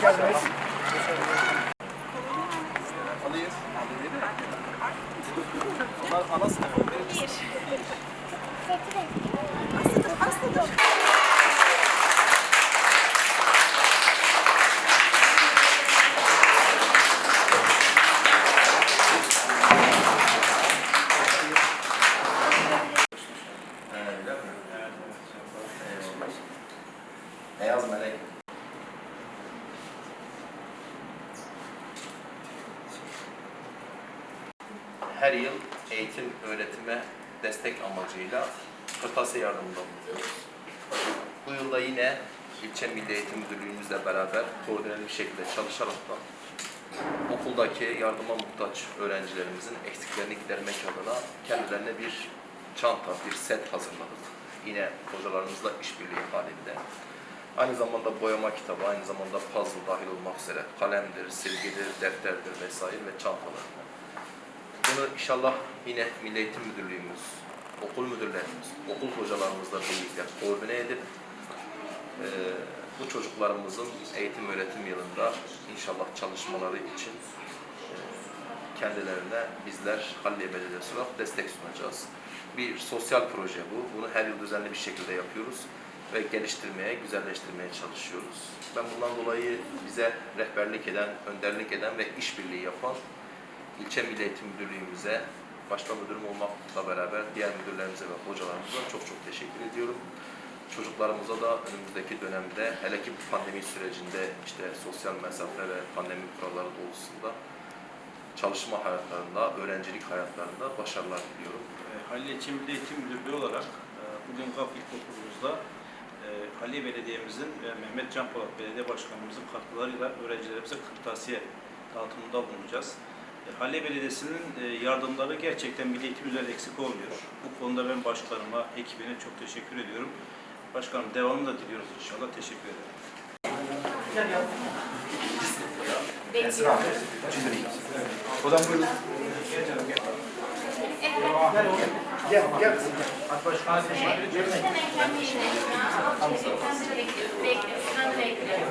geldiniz. Alıyız. Onlar ana sınıfı. Benim Öyle mi? Eyvallah. Beyaz melek. Her yıl eğitim, öğretime destek amacıyla kırtasiye yardımında bulunuyoruz. Bu yılda yine ilçe Milli Eğitim Müdürlüğümüzle beraber koordineli bir şekilde çalışarak da okuldaki yardıma muhtaç öğrencilerimizin eksiklerini gidermek adına kendilerine bir çanta, bir set hazırladık. Yine hocalarımızla işbirliği halinde. Aynı zamanda boyama kitabı, aynı zamanda puzzle dahil olmak üzere kalemdir, silgidir, defterdir vesaire ve çantalar. Bunu inşallah yine Milli Eğitim Müdürlüğümüz, okul müdürlerimiz, okul hocalarımızla birlikte koordine edip eee, bu çocuklarımızın eğitim öğretim yılında inşallah çalışmaları için eee, kendilerine bizler Halliye Belediyesi olarak destek sunacağız. Bir sosyal proje bu. Bunu her yıl düzenli bir şekilde yapıyoruz ve geliştirmeye, güzelleştirmeye çalışıyoruz. Ben bundan dolayı bize rehberlik eden, önderlik eden ve işbirliği yapan ilçe Milli Eğitim Müdürlüğümüze, başta müdürüm olmakla beraber diğer müdürlerimize ve hocalarımıza çok çok teşekkür ediyorum. Çocuklarımıza da önümüzdeki dönemde, hele ki bu pandemi sürecinde işte sosyal mesafe ve pandemi kuralları doğrultusunda çalışma hayatlarında, öğrencilik hayatlarında başarılar diliyorum. E, Halil İlçe Milli Eğitim Müdürlüğü olarak e, bugün GAF İlkokulumuzda e, Halil Belediye'mizin ve Mehmet Can Polat Belediye Başkanımızın katkılarıyla öğrencilerimize kırtasiye dağıtımında bulunacağız. E, Halil Belediyesi'nin e, yardımları gerçekten milli eğitim üzerinde eksik olmuyor. Bu konuda ben başkanıma, ekibine çok teşekkür ediyorum. Başkanım devamını da diliyoruz inşallah. Teşekkür ederim. Hocam buyurun. Gel, gel kızım. Bekliyoruz. Bekliyoruz. Ben de bekliyorum.